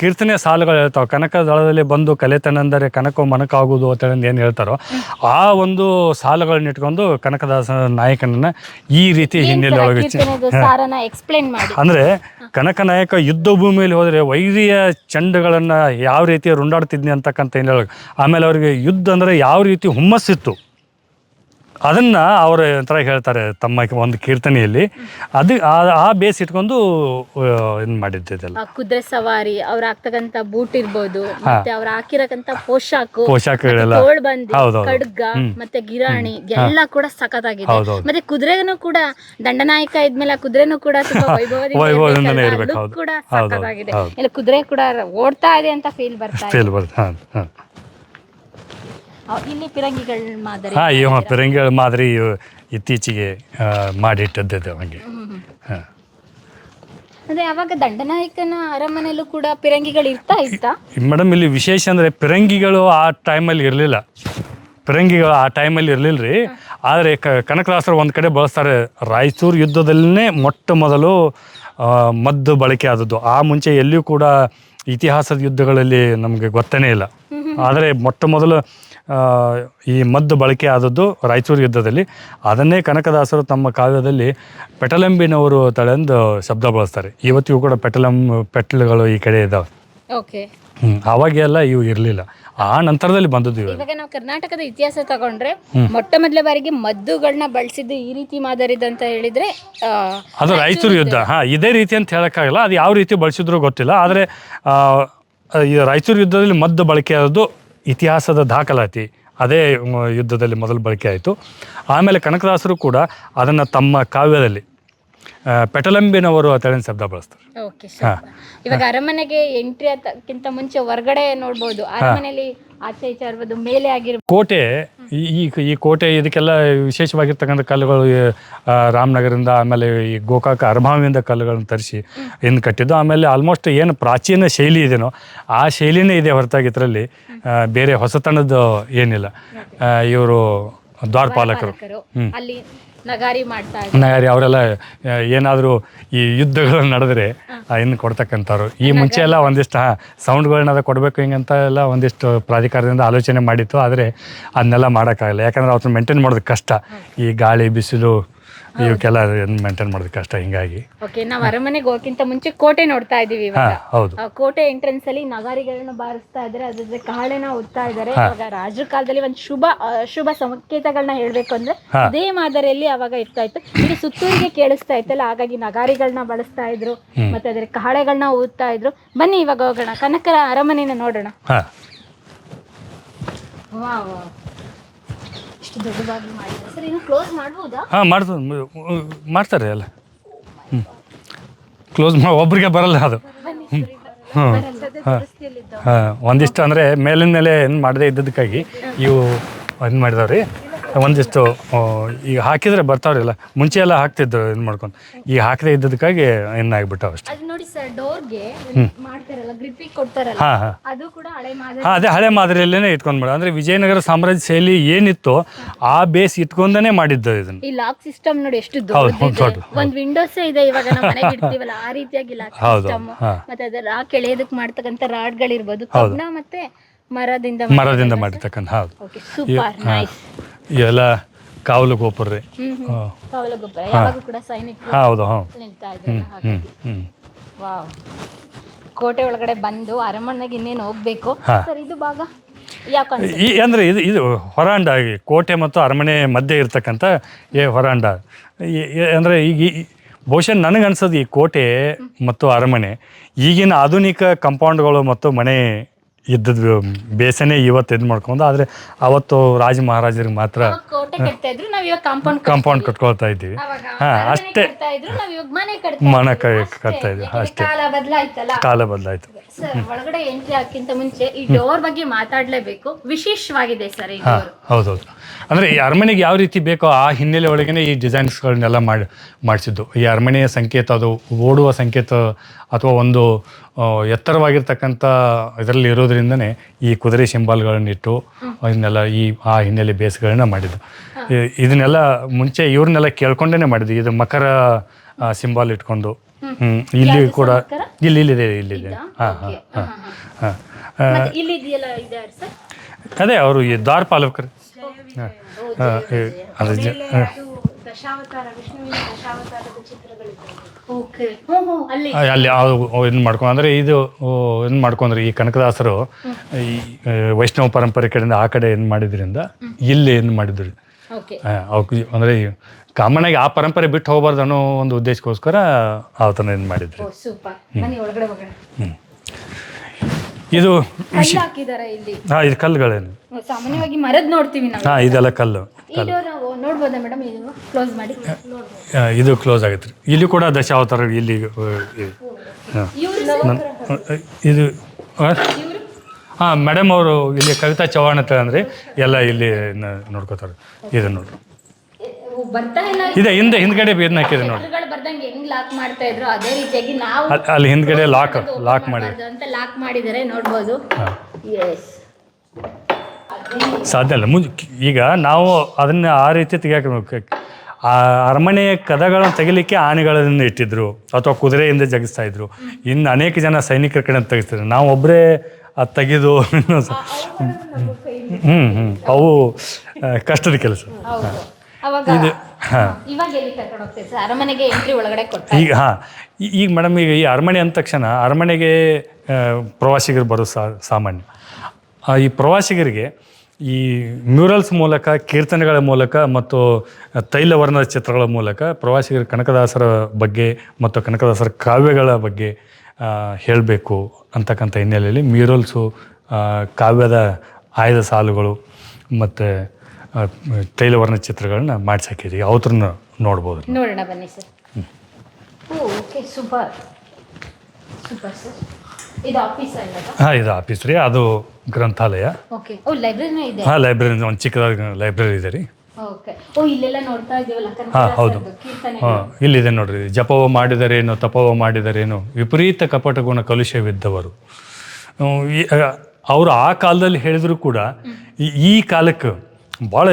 ಕೀರ್ತನೆ ಸಾಲುಗಳು ಹೇಳ್ತಾವೆ. ಕನಕ ದಳದಲ್ಲಿ ಬಂದು ಕಲೆತನೆಂದರೆ ಕನಕ ಮನಕಾಗುವುದು ಅಂತ ಏನು ಹೇಳ್ತಾರೋ ಆ ಒಂದು ಸಾಲುಗಳನ್ನ ಇಟ್ಕೊಂಡು ಕನಕದಾಸ ನಾಯಕನನ್ನ ಈ ರೀತಿ ಹಿನ್ನೆಲೆ ಒಳಗೆ ಎಕ್ಸ್ಪ್ಲೇನ್ ಮಾಡಿ. ಅಂದ್ರೆ ಕನಕ ನಾಯಕ ಯುದ್ಧ ಭೂಮಿಯಲ್ಲಿ ಹೋದ್ರೆ ವೈರಿಯ ಚಂಡಗಳನ್ನ ಯಾವ ರೀತಿ ರುಂಡಾಡ್ತಿದ್ನಿ ಅಂತಕ್ಕಂಥ ಏನು ಆಮೇಲೆ ಅವರಿಗೆ ಯುದ್ಧ ಅಂದ್ರೆ ಯಾವ ರೀತಿ ಹುಮ್ಮಸ್ಸಿತ್ತು? ಅದನ್ನ ಅವರು ಒಂಥರ ಹೇಳ್ತಾರೆ ತಮ್ಮ ಒಂದು ಕೀರ್ತನೆಯಲ್ಲಿ. ಅದು ಆ- ಆ ಬೇಸ್ ಇಟ್ಕೊಂಡು ಇದು ಮಾಡಿದ್ದೆಲ್ಲ ಕುದುರೆ ಸವಾರಿ ಅವ್ರ ಹಾಕ್ತಕ್ಕಂತ ಬೂಟ್ ಇರ್ಬೋದು ಮತ್ತೆ ಅವ್ರ ಹಾಕಿರಕಂತ ಪೋಷಾಕು ಪೋಷಾಕಗಳೆಲ್ಲ. ತೋಳ್ ಬಂದಿ ಹೌದೌದು. ಖಡ್ಗ ಮತ್ತೆ ಗಿರಾಣಿ ಎಲ್ಲ ಕೂಡ ಸಖತ್ ಆಗಿದೆ ಮತ್ತೆ ಕುದುರೆನು ಕೂಡ ದಂಡನಾಯಕ ಇದ್ಮೇಲೆ ಆ ಕುದುರೆನು ಕೂಡ ತುಂಬಾ ವೈಭವದಿಂದ ಇರ್ಬೇಕು, ಕೂಡ ಸಖತ್ ಸಖತ್ತಾಗಿದೆ. ಇಲ್ಲ ಕುದುರೆ ಕೂಡ ಓಡ್ತಾ ಇದೆ ಅಂತ ಫೀಲ್ ಬರ್ತಾ ಇದೆ. ಇಲ್ಲಿ ಪಿರಂಗಿಗಳ ಮಾದರಿ ಹಾಂ ಇವ ಪಿರಂಗಿಗಳ ಮಾದರಿ ಇವು ಇತ್ತೀಚೆಗೆ ಮಾಡಿಟ್ಟದ್ದು ಹಂಗೆ ಹಾಂ. ಅಂದ್ರೆ ಅವಾಗ ದಂಡನಾಯಕನ ಅರಮನೆಯಲ್ಲೂ ಕೂಡ ಪಿರಂಗಿಗಳು ಇರ್ತಾ ಇತ್ತಾ? ಮೇಡಮ್ ಇಲ್ಲಿ ವಿಶೇಷ ಅಂದರೆ ಪಿರಂಗಿಗಳು ಆ ಟೈಮಲ್ಲಿ ಇರಲಿಲ್ಲ. ಪಿರಂಗಿಗಳು ಆ ಟೈಮಲ್ಲಿ ಇರಲಿಲ್ಲ ರೀ ಆದರೆ ಕ ಕನಕದಾಸರು ಒಂದು ಕಡೆ ಬಳಸ್ತಾರೆ. ರಾಯಚೂರು ಯುದ್ಧದಲ್ಲೇ ಮೊಟ್ಟ ಮೊದಲು ಮದ್ದು ಬಳಕೆ ಆದದ್ದು. ಆ ಮುಂಚೆ ಎಲ್ಲಿಯೂ ಕೂಡ ಇತಿಹಾಸದ ಯುದ್ಧಗಳಲ್ಲಿ ನಮಗೆ ಗೊತ್ತನೇ ಇಲ್ಲ. ಆದರೆ ಮೊಟ್ಟ ಮೊದಲು ಈ ಮದ್ದು ಬಳಕೆ ಆದದ್ದು ರಾಯಚೂರು ಯುದ್ಧದಲ್ಲಿ. ಅದನ್ನೇ ಕನಕದಾಸರು ತಮ್ಮ ಕಾವ್ಯದಲ್ಲಿ ಪೆಟಲಂಬಿನವರು ತಳೆಂದು ಶಬ್ದ ಬಳಸ್ತಾರೆ. ಇವತ್ತಿಗೂ ಕೂಡ ಪೆಟಲಂ ಪೆಟ್ಲುಗಳು ಈ ಕಡೆ ಇದ್ದಾವೆ ಅವಾಗೆಲ್ಲ ಇವು ಇರಲಿಲ್ಲ. ಆ ನಂತರದಲ್ಲಿ ಬಂದದ್ದು ಇವಾಗ. ನಾವು ಕರ್ನಾಟಕದ ಇತಿಹಾಸ ತಗೊಂಡ್ರೆ ಮೊಟ್ಟ ಮೊದಲ ಬಾರಿಗೆ ಮದ್ದುಗಳನ್ನ ಬಳಸಿದ್ದು ಈ ರೀತಿ ಮಾದರಿದ ಅಂತ ಹೇಳಿದ್ರೆ ಅದು ರಾಯಚೂರು ಯುದ್ಧ. ಹಾಂ ಇದೇ ರೀತಿ ಅಂತ ಹೇಳೋಕ್ಕಾಗಲ್ಲ. ಅದು ಯಾವ ರೀತಿ ಬಳಸಿದ್ರು ಗೊತ್ತಿಲ್ಲ. ಆದರೆ ರಾಯಚೂರು ಯುದ್ಧದಲ್ಲಿ ಮದ್ದು ಬಳಕೆ ಆದದ್ದು ಇತಿಹಾಸದ ದಾಖಲಾತಿ ಅದೇ ಯುದ್ಧದಲ್ಲಿ ಮೊದಲು ಬಳಕೆ ಆಯಿತು. ಆಮೇಲೆ ಕನಕದಾಸರು ಕೂಡ ಅದನ್ನು ತಮ್ಮ ಕಾವ್ಯದಲ್ಲಿ ಪೆಟಲಂಬಿನವರು ಅಂತೇಳಿ ಶಬ್ದ ಬಳಸ್ತಾರೆ. ಓಕೆ. ಇವಾಗ ಅರಮನೆಗೆ ಎಂಟ್ರಿ ಅದಕ್ಕಿಂತ ಮುಂಚೆ ಹೊರಗಡೆ ನೋಡ್ಬೋದು. ಅರಮನೆಯಲ್ಲಿ ಆಚೆ ಈಚೆ ಇರ್ಬೋದು ಮೇಲೆ ಆಗಿರ್ಬೋದು. ಕೋಟೆ ಈ ಈ- ಕೋಟೆ ಇದಕ್ಕೆಲ್ಲ ವಿಶೇಷವಾಗಿರ್ತಕ್ಕಂಥ ಕಲ್ಲುಗಳು ರಾಮನಗರದಿಂದ ಆಮೇಲೆ ಈ ಗೋಕಾಕ ಅರಭಾವಿಯಿಂದ ಕಲ್ಲುಗಳನ್ನು ತರಿಸಿ ಇಂದು ಕಟ್ಟಿದ್ದು. ಆಮೇಲೆ ಆಲ್ಮೋಸ್ಟ್ ಏನು ಪ್ರಾಚೀನ ಶೈಲಿ ಇದೇನೋ ಆ ಶೈಲಿನೇ ಇದೆ ಹೊರತಾಗಿ ಇದರಲ್ಲಿ. ಬೇರೆ ಹೊಸತನದ್ದು ಏನಿಲ್ಲ. ಇವರು ದ್ವಾರಪಾಲಕರು. ಪಾಲಕರು ಅಲ್ಲಿ ನಗಾರಿ ಮಾಡ್ತಾ ನಗಾರಿ ಅವರೆಲ್ಲ ಏನಾದರೂ ಈ ಯುದ್ಧಗಳು ನಡೆದ್ರೆ ಇನ್ನು ಕೊಡ್ತಕ್ಕಂಥವ್ರು. ಈ ಮುಂಚೆ ಎಲ್ಲ ಒಂದಿಷ್ಟು ಸೌಂಡ್ಗಳನ್ನ ಕೊಡಬೇಕು ಹಿಂಗಂತ ಎಲ್ಲ ಒಂದಿಷ್ಟು ಪ್ರಾಧಿಕಾರದಿಂದ ಆಲೋಚನೆ ಮಾಡಿತ್ತು. ಆದರೆ ಅದನ್ನೆಲ್ಲ ಮಾಡೋಕ್ಕಾಗಲ್ಲ. ಯಾಕಂದ್ರೆ ಅವ್ರನ್ನ ಮೇಂಟೈನ್ ಮಾಡೋದು ಕಷ್ಟ. ಈ ಗಾಳಿ ಬಿಸಿಲು ಇವಕ್ಕೆಲ್ಲ ಮೇಂಟೈನ್ ಮಾಡೋದು ಕಷ್ಟ ಹಿಂಗಾಗಿ. ಓಕೆ ನಾವು ಅರಮನೆಗೆ ಹೋಗಕ್ಕಿಂತ ಮುಂಚೆ ಕೋಟೆ ನೋಡ್ತಾ ಇದೀವಿ ಇವಾಗ. ಹೌದು. ಆ ಕೋಟೆ ಎಂಟ್ರೆನ್ಸ್ ಅಲ್ಲಿ ನಗಾರಿಗಳನ್ನ ಬಾರಿಸ್ತಾ ಇದ್ದಾರೆ ಅದ್ರ ಜೊತೆ ಕಾಳೆನ ಉತ್ತಾ ಇದ್ದಾರೆ ಇವಾಗ ರಾಜರ ಕಾಲದಲ್ಲಿ ಒಂದು ಶುಭ ಆ, ಶುಭ ಸಂಕೇತಗಳನ್ನ ಹೇಳ್ಬೇಕು ಅಂದ್ರೆ. ಅದೇ ಮಾದರಿಯಲ್ಲಿ ಅವಾಗ ಇರ್ತಾ ಇತ್ತು. ಇಲ್ಲಿ ಸುತ್ತೂರಿಗೆ ಕೇಳಿಸ್ತಾ ಇತ್ತಲ್ಲ ಹಾಗಾಗಿ ನಗಾರಿಗಳನ್ನ ಬಳಸ್ತಾ ಇದ್ರು ಮತ್ತೆ ಅದ್ರ ಕಾಳೆಗಳನ್ನ ಊದ್ತಾ ಇದ್ರು. ಬನ್ನಿ ಇವಾಗ ಹೋಗೋಣ ಕನಕರ ಅರಮನೆನ ನೋಡೋಣ. ವಾ ವಾವ್ ಇಷ್ಟು ದೊಡ್ಡದಾಗಿ ಮಾಡಿದ್ದಾರೆ ಸರ್ ಇನ್ನು ಕ್ಲೋಸ್ ಮಾಡ್ಬೋದಾ? ಹಾಂ ಮಾಡ್ತಾರೆ ಮಾಡ್ತಾರೆ ಎಲ್ಲ. ಹ್ಞೂ ಕ್ಲೋಸ್ ಮಾ ಒಬ್ರಿಗೆ ಬರಲ್ಲ ಅದು. ಹ್ಞೂ ಹಾಂ. ಒಂದಿಷ್ಟು ಅಂದರೆ ಮೇಲಿನ ಮೇಲೆ ಏನು ಮಾಡದೇ ಇದ್ದದಕ್ಕಾಗಿ ಇವು ಇದು ಮಾಡಿದಾವ್ರಿ. ಒಂದಿಷ್ಟು ಈಗ ಹಾಕಿದರೆ ಬರ್ತಾವ್ರಿಲ್ಲ. ಮುಂಚೆ ಎಲ್ಲ ಹಾಕ್ತಿದ್ರು ಇದು ಮಾಡ್ಕೊಂಡು. ಈಗ ಹಾಕದೇ ಇದ್ದದಕ್ಕಾಗಿ ಇನ್ನಾಗ್ಬಿಟ್ಟಾವ ಅಷ್ಟೇ. ಅದು ನೋಡಿ ಸರ್ ಡೋರ್ಗೆ ಮಾಡ್ತಾರಲ್ಲ ಗ್ರಿಪ್ಪಿಗೆ ಕೊಡ್ತಾರಲ್ಲ ಹಾಂ ಹಾಂ. ಅದು ಕೂಡ ಹಳೆ ಮಾದರಿ. ಹಾಂ ಅದೇ ಹಳೆ ಮಾದರಿಯಲ್ಲೇ ಇಟ್ಕೊಂಡು ಅಂದ್ರೆ ಅಂದರೆ ವಿಜಯನಗರ ಸಾಮ್ರಾಜ್ಯ ಶೈಲಿ ಏನಿತ್ತು ಆ ಬೇಸ್ ಇಟ್ಕೊಂಡೇ ಮಾಡಿದ್ದು ಇದನ್ನ. ಈ ಲಾಕ್ ಸಿಸ್ಟಮ್ ನೋಡಿ ಎಷ್ಟು ದೊಡ್ಡ. ಒಂದ್ ವಿಂಡೋಸ್ ಇದೆ ಇವಾಗ ನಮ್ಮ ಮನೆಗೆ ಇಡ್ತೀವಲ್ಲ ಆ ರೀತಿಯಾಗಿ ಲಾಕ್ ಸಿಸ್ಟಮ್ ಮತ್ತೆ ಅದರ ರಾಕ್ ಎಳೆಯೋದಕ್ಕೆ ಮಾಡ್ತಕ್ಕಂಥ ರಾಡ್ಗಳಿರ್ಬೋದು. ಕಬ್ಣ ಮತ್ತೆ ಮರದಿಂದ ಮರದಿಂದ ಮಾಡಿರ್ತಕ್ಕಂಥ. ಹೌದು. ಸೂಪರ್ ನೈಸ್ ಇವೆಲ್ಲ ಕಾವಲು ಗೋಪುರ ರೀ. ಹ್ಮ್ ಹ್ಮ್. ಹಾಂ. ಕವಲ ಗೊಬ್ಬರ ಯಾವಾಗೂ ಕೂಡ ಸೈನಿಕರು ಹೌದು ಹಾಂ. ನಿಲ್ತಾ ಇದ್ರು ಹ್ಞೂ ಹ್ಞೂ ಹ್ಞೂ ವಾವ್. ಕೋಟೆ ಒಳಗಡೆ ಬಂದು ಅರಮನೆಗೆ ಇನ್ನೇನು ಹೋಗ್ಬೇಕು? ಹಾ. ಸರ್ ಇದು ಭಾಗ? ಯಾವ ಕಾನ್ಸೆಪ್ಟ್ ಈ ಅಂದರೆ ಇದು ಇದು ಹೊರಾಂಡ ಈ ಕೋಟೆ ಮತ್ತು ಅರಮನೆ ಮಧ್ಯೆ ಇರ್ತಕ್ಕಂಥ ಏ ಹೊರಾಂಡ. ಅಂದ್ರೆ ಈಗ ಈ ಬಹುಶಃ ನನಗನ್ಸೋದು ಈ ಕೋಟೆ ಮತ್ತು ಅರಮನೆ ಈಗಿನ ಆಧುನಿಕ ಕಂಪೌಂಡ್ಗಳು ಮತ್ತು ಮನೆ ಇದ್ದದ್ದು ಬೇಸನೆ ಇವತ್ತು ಇದು ಮಾಡ್ಕೊಂಡು ಆದರೆ ಅವತ್ತು ರಾಜ ಮಹಾರಾಜರಿಗೆ ಮಾತ್ರ ಕೋಟೆ ಕಟ್ತಾ ಇದ್ರು ನಾವ್ ಇವಾಗ ಕಾಂಪೌಂಡ್ ಕಾಂಪೌಂಡ್ ಕಟ್ಕೊಳ್ತಾ ಇದ್ದೀವಿ. ಹಾ, ಅಷ್ಟೇ. ಕಟ್ತಾ ಇದ್ರು ನಾವ್ ಇವಾಗ ಮನೆ ಕಟ್ತಾ ಮನೆ ಕಟ್ತಾ ಇದ್ದೀವಿ, ಅಷ್ಟೇ. ಕಾಲ ಬದಲಾಯ್ತಲ್ಲ. ಕಾಲ ಬದಲಾಯಿತು. ಸರ್ ಒಳಗಡೆ ಎಂಟ್ರಿ ಹಾಕಿಂತ ಮುಂಚೆ ಈ ಡೋರ್ ಬಗ್ಗೆ ಮಾತಾಡಲೇಬೇಕು. ವಿಶೇಷವಾಗಿದೆ ಸರ್ ಈ ಹಾಂ ಡೋರ್ ಹೌದೌದು. ಅಂದರೆ ಈ ಅರಮನೆಗೆ ಯಾವ ರೀತಿ ಬೇಕೋ ಆ ಹಿನ್ನೆಲೆ ಒಳಗೇನೆ ಈ ಡಿಸೈನ್ಸ್ಗಳನ್ನೆಲ್ಲ ಮಾಡಿ ಮಾಡಿಸಿದ್ದು. ಈ ಅರಮನೆಯ ಸಂಕೇತ ಅದು ಓಡುವ ಸಂಕೇತ ಅಥವಾ ಒಂದು ಎತ್ತರವಾಗಿರ್ತಕ್ಕಂಥ ಇದರಲ್ಲಿ ಇರೋದ್ರಿಂದನೇ ಈ ಕುದುರೆ ಸಿಂಬಾಲ್ಗಳನ್ನಿಟ್ಟು ಇದನ್ನೆಲ್ಲ ಈ ಆ ಹಿನ್ನೆಲೆ ಬೇಸ್ಗಳನ್ನ ಮಾಡಿದ್ದು. ಇದನ್ನೆಲ್ಲ ಮುಂಚೆ ಇವ್ರನ್ನೆಲ್ಲ ಕೇಳ್ಕೊಂಡೇ ಮಾಡಿದ್ದು. ಇದು ಮಕರ ಸಿಂಬಾಲ್ ಇಟ್ಕೊಂಡು ಹ್ಮ್. ಇಲ್ಲಿ ಕೂಡ ಇಲ್ಲಿ ಇಲ್ಲಿದೆ ಇಲ್ಲಿದೆ ಹಾಂ ಹಾಂ ಹಾಂ. ಹಾಂ ಮತ್ತೆ ಇಲ್ಲಿ ಇದೆಯಲ್ಲ ಇದೆ ಸರ್? ಅದೇ ಅವರು ಈ ದಾರ್ ಪಾಲಕರು. ಅಲ್ಲಿ. ಏನು ಮಾಡ್ಕೊಂಡು ಅಂದರೆ ಇದು ಏನು ಮಾಡ್ಕೊಂಡ್ರೆ ಈ ಕನಕದಾಸರು ಈ ವೈಷ್ಣವ ಪರಂಪರೆ ಕಡೆಯಿಂದ ಆ ಕಡೆ ಏನು ಮಾಡಿದ್ರಿಂದ ಇಲ್ಲಿ ಏನು ಮಾಡಿದ್ರು. ಓಕೆ. ಕಾಮನಾಗಿ ಆ ಪರಂಪರೆ ಬಿಟ್ಟು ಹೋಗ್ಬಾರ್ದು ಅನ್ನೋ ಒಂದು ಉದ್ದೇಶಕ್ಕೋಸ್ಕರ ಆತನ ಥರ ಏನು ಮಾಡಿದ್ರು ಸೂಪರ್. ಬನ್ನಿ ಒಳಗಡೆ ಹೋಗೋಣ. ಇದು ಕಲ್ಲು ಇಲ್ಲಿ. ಹಾಂ ಇದು ಕಲ್ಲುಗಳೇನು. ಸಾಮಾನ್ಯವಾಗಿ ಮರದ ನೋಡ್ತೀವಿ ನಾವು. ಹಾಂ ಇದೆಲ್ಲ ಕಲ್ಲು ಈ ಡೋರ್ ನಾವು ನೋಡ್ಬೋದಾ ಮೇಡಮ್? ಇದು ಕ್ಲೋಸ್ ಮಾಡಿ. ಆ, ಇದು ಕ್ಲೋಸ್ ರೀ ಇಲ್ಲಿ ಕೂಡ ದಶಾವತಾರ ಇಲ್ಲಿ ಆ, ಇದೆ. ಹಾ. ಇದು ಹಾಂ? ಮೇಡಮ್ ಅವರು ಇಲ್ಲಿ ಕವಿತಾ ಚೌಹಾಣ್ ಅಂತ ಅಂದ್ರೆ ಎಲ್ಲ ಇಲ್ಲಿ ನ- ನೋಡ್ಕೋತಾರೆ. ಇದು ನೋಡ್ರಿ. ಬರ್ತಾ ಇಲ್ಲ. ಇದೆ ಹಿಂದೆ ಹಿಂದ್ಗಡೆ ಬೇರ್ನ ಹಾಕಿದೆ ನೋಡಿ. ಬರ್ದಂಗೆ ಹೆಂಗ್ ಲಾಕ್ ಮಾಡ್ತಾ ಇದ್ರು ಅದೇ ರೀತಿಯಾಗಿ ನಾವು ಅಲ್ಲಿ ಅಲ್ಲಿ ಹಿಂದ್ಗಡೆ ಲಾಕ್ ಲಾಕ್ ಮಾಡಿ ಅಂತ ಲಾಕ್ ಮಾಡಿದ್ದಾರೆ ನೋಡ್ಬೋದು. ಎಸ್ ಸಾಧ್ಯ ಇಲ್ಲ. ಮುಂಚೆ ಈಗ ನಾವು ಅದನ್ನ ಆ ರೀತಿ ತೆಗಿಯಕ್ಕೆ ಆ ಅರಮನೆಯ ಕದಗಳನ್ನು ತೆಗಿಲಿಕ್ಕೆ ಆನೆಗಳನ್ನು ಇಟ್ಟಿದ್ರು ಅಥವಾ ಕುದುರೆಯಿಂದ ಜಗಿಸ್ತಾ ಇದ್ರು. ಇನ್ನು ಅನೇಕ ಜನ ಸೈನಿಕರ ಕಡೆ ತೆಗಿಸ್ತಾರೆ. ನಾವು ಒಬ್ಬರೇ ಅದು ತೆಗೆದು ಹ್ಞೂ [LAUGHS] ಹ್ಞೂ ಅವು ಆ, ಕಷ್ಟದ ಕೆಲಸ. ಹೌದು. ಅವಾಗ ಹಾಂ. ಅರಮನೆಗೆ ಎಂಟ್ರಿ ಒಳಗಡೆ ಕೊಟ್ಟ ಈಗ ಹಾಂ. ಈಗ ಮೇಡಮ್ ಈಗ ಈ ಅರಮನೆ ಅಂದ ತಕ್ಷಣ ಅರಮನೆಗೆ ಪ್ರವಾಸಿಗರು ಬರೋ ಸಾಮಾನ್ಯ. ಈ ಪ್ರವಾಸಿಗರಿಗೆ ಈ ಮ್ಯೂರಲ್ಸ್ ಮೂಲಕ ಕೀರ್ತನೆಗಳ ಮೂಲಕ ಮತ್ತು ತೈಲವರ್ಣದ ಚಿತ್ರಗಳ ಮೂಲಕ ಪ್ರವಾಸಿಗರು ಕನಕದಾಸರ ಬಗ್ಗೆ ಮತ್ತು ಕನಕದಾಸರ ಕಾವ್ಯಗಳ ಬಗ್ಗೆ ಹೇಳಬೇಕು ಅಂತಕ್ಕಂಥ ಹಿನ್ನೆಲೆಯಲ್ಲಿ ಮ್ಯೂರಲ್ಸು ಕಾವ್ಯದ ಆಯ್ದ ಸಾಲುಗಳು ಮತ್ತು ತೈಲವರ್ಣ ಚಿತ್ರಗಳನ್ನ ಮಾಡಿಸಾಕಿದ್ದೀವಿ ಅವತ್ರನ್ನ ನೋಡ್ಬೋದು ನೋಡೋಣ ಬನ್ನಿ sir. Okay super. Super sir. ಇದು ಆಫೀಸ್ ಹಾಂ ಇದು ಆಫೀಸ್ ರೀ. ಅದು ಗ್ರಂಥಾಲಯ. ಓಕೆ. ಓ ಲೈಬ್ರರಿನೇ ಇದೆ. ಹಾಂ ಲೈಬ್ರರಿ ಒಂದು ಚಿಕ್ಕದಾದ ಲೈಬ್ರರಿ ಇದೆ ರೀ. ಓಕೆ. ಓ ಇಲ್ಲೆಲ್ಲ ನೋಡ್ತಾ ಇದೀವಲ್ಲ ಹಾಂ ಹೌದು. ಹಾಂ ಇಲ್ಲಿದೆ ನೋಡ್ರಿ. ಜಪವ ಮಾಡಿದರೇನು ತಪವ ಮಾಡಿದರೇನು ವಿಪರೀತ ಕಪಟ ಗುಣ ಕಲುಷವಿದ್ದವರು ಅವರು ಆ ಕಾಲದಲ್ಲಿ ಹೇಳಿದ್ರು ಕೂಡ ಈ ಕಾಲಕ್ಕೆ ಭಾಳ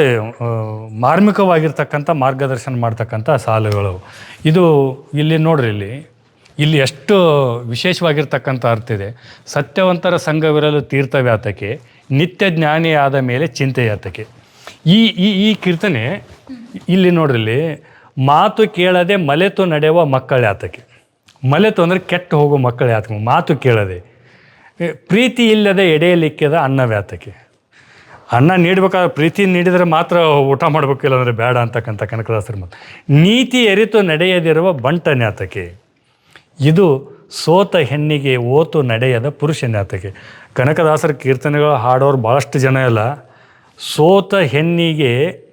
ಮಾರ್ಮಿಕವಾಗಿರ್ತಕ್ಕಂಥ ಮಾರ್ಗದರ್ಶನ ಮಾಡ್ತಕ್ಕಂಥ ಸಾಲುಗಳು. ಇದು ಇಲ್ಲಿ ನೋಡ್ರಿ ಇಲ್ಲಿ. ಇಲ್ಲಿ ಎಷ್ಟು ವಿಶೇಷವಾಗಿರ್ತಕ್ಕಂಥ ಅರ್ಥ ಇದೆ. ಸತ್ಯವಂತರ ಸಂಘವಿರಲು ತೀರ್ಥವ್ಯಾತಕ್ಕೆ, ನಿತ್ಯ ಜ್ಞಾನಿ ಆದ ಮೇಲೆ ಚಿಂತೆ ಯಾತಕೆ ಈ ಈ ಈ ಕೀರ್ತನೆ ಇಲ್ಲಿ ನೋಡ್ರಿ ಇಲ್ಲಿ, ಮಾತು ಕೇಳದೆ ಮಲೆತು ನಡೆಯುವ ಮಕ್ಕಳ ಯಾತಕೆ ಮಲೆತು ಅಂದರೆ ಕೆಟ್ಟು ಹೋಗೋ ಮಕ್ಕಳ ಆತಕ್ಕೆ ಮಾತು ಕೇಳದೆ. ಪ್ರೀತಿ ಇಲ್ಲದೆ ಎಡೆಯಲಿಕ್ಕಿದ ಅನ್ನ ವ್ಯಾತಕ್ಕೆ ಅನ್ನ ನೀಡಬೇಕಾದ್ರೆ ಪ್ರೀತಿ ನೀಡಿದರೆ ಮಾತ್ರ ಊಟ ಮಾಡಬೇಕಿಲ್ಲ ಅಂದರೆ ಬೇಡ ಅಂತಕ್ಕಂಥ ಕನಕದಾಸರ ಮಾತು. ನೀತಿ ಎರಿತು ನಡೆಯದಿರುವ ಬಂಟ ನ್ಯಾತಕೆ. ಇದು ಸೋತ ಹೆಣ್ಣಿಗೆ ಓತು ನಡೆಯದ ಪುರುಷ ನ್ಯಾತಕೆ. ಕನಕದಾಸರ ಕೀರ್ತನೆಗಳು ಹಾಡೋರು ಭಾಳಷ್ಟು ಜನ ಎಲ್ಲ ಸೋತ ಹೆಣ್ಣಿಗೆ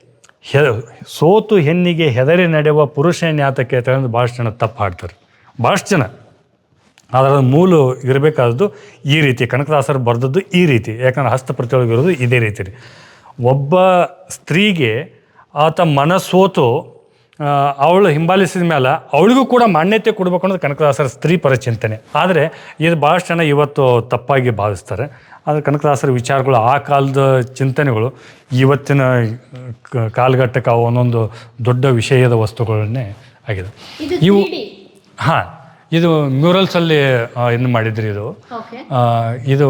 ಹೆ, ಸೋತು ಹೆಣ್ಣಿಗೆ ಹೆದರಿ ನಡೆಯುವ ಪುರುಷ ನ್ಯಾತಕ್ಕೆ ಅಂತ ಭಾಳಷ್ಟು ಜನ ತಪ್ಪು ಹಾಡ್ತಾರೆ. ಭಾಳಷ್ಟು ಜನ. ಅದರ ಮೂಲ ಇರಬೇಕಾದದ್ದು ಈ ರೀತಿ ಕನಕದಾಸರು ಬರೆದದ್ದು ಈ ರೀತಿ ಯಾಕಂದ್ರೆ ಹಸ್ತಪ್ರತಿಯೊಳಗೆ ಇರೋದು ಇದೇ ರೀತಿ ರೀ. ಒಬ್ಬ ಸ್ತ್ರೀಗೆ ಆತ ಮನಸ್ಸೋತು ಅವಳು ಹಿಂಬಾಲಿಸಿದ ಮೇಲೆ ಅವಳಿಗೂ ಕೂಡ ಮಾನ್ಯತೆ ಕೊಡಬೇಕು ಅನ್ನೋದು ಕನಕದಾಸರ ಸ್ತ್ರೀ ಪರ ಚಿಂತನೆ. ಆದರೆ ಇದು ಭಾಳಷ್ಟು ಜನ ಇವತ್ತು ತಪ್ಪಾಗಿ ಭಾವಿಸ್ತಾರೆ. ಆದರೆ ಕನಕದಾಸರ ವಿಚಾರಗಳು ಆ ಕಾಲದ ಚಿಂತನೆಗಳು ಇವತ್ತಿನ ಕಾಲಘಟ್ಟಕ್ಕೆ ಒಂದೊಂದು ದೊಡ್ಡ ವಿಷಯದ ವಸ್ತುಗಳನ್ನೇ ಆಗಿದೆ. ಇವು ಹಾಂ. ಇದು ಮ್ಯೂರಲ್ಸಲ್ಲಿ ಏನು ಮಾಡಿದ್ರಿ ಇದು. ಇದು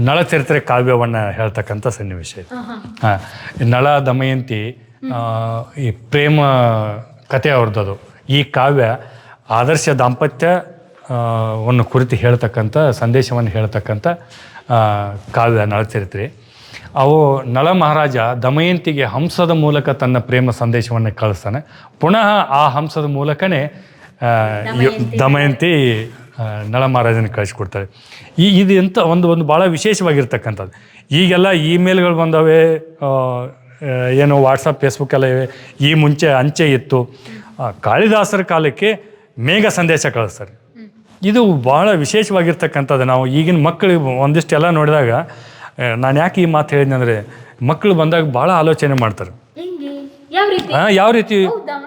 ನಳಚರಿತ್ರೆ ಕಾವ್ಯವನ್ನು ಹೇಳ್ತಕ್ಕಂಥ ಸನ್ನಿವೇಶ ಇದು. ಹಾಂ ನಳ ದಮಯಂತಿ ಈ ಪ್ರೇಮ ಕಥೆ ಅವ್ರದ್ದು ಈ ಕಾವ್ಯ ಆದರ್ಶ ದಾಂಪತ್ಯ ಆ, ವನ್ನು ಕುರಿತು ಹೇಳ್ತಕ್ಕಂಥ ಸಂದೇಶವನ್ನು ಹೇಳ್ತಕ್ಕಂಥ ಕಾವ್ಯ ನಳಚರಿತ್ರೆ ಅವು ನಳ ಮಹಾರಾಜ ದಮಯಂತಿಗೆ ಹಂಸದ ಮೂಲಕ ತನ್ನ ಪ್ರೇಮ ಸಂದೇಶವನ್ನು ಕಳಿಸ್ತಾನೆ. ಪುನಃ ಆ ಹಂಸದ ಮೂಲಕನೇ ದಮಯಂತಿ ನಳ ಮಹಾರಾಜನ ಕಳಿಸ್ಕೊಡ್ತಾರೆ. ಈ ಇದು ಎಂಥ ಒಂದು ಒಂದು ಭಾಳ ವಿಶೇಷವಾಗಿರ್ತಕ್ಕಂಥದ್ದು. ಈಗೆಲ್ಲ ಇಮೇಲ್ಗಳು ಬಂದವೆ ಏನು ವಾಟ್ಸಪ್ ಫೇಸ್ಬುಕ್ ಎಲ್ಲ ಇವೆ. ಈ ಮುಂಚೆ ಅಂಚೆ ಇತ್ತು. ಕಾಳಿದಾಸರ ಕಾಲಕ್ಕೆ ಮೇಘ ಸಂದೇಶ ಕಳಿಸ್ತಾರೆ. ಇದು ಭಾಳ ವಿಶೇಷವಾಗಿರ್ತಕ್ಕಂಥದ್ದು. ನಾವು ಈಗಿನ ಮಕ್ಕಳಿಗೆ ಒಂದಿಷ್ಟೆಲ್ಲ ನೋಡಿದಾಗ ನಾನು ಯಾಕೆ ಈ ಮಾತು ಹೇಳಿದ್ನಂದರೆ ಮಕ್ಕಳು ಬಂದಾಗ ಭಾಳ ಆಲೋಚನೆ ಮಾಡ್ತಾರೆ. ಯಾವ ರೀತಿ? ಹಾ ಯಾವ ರೀತಿ?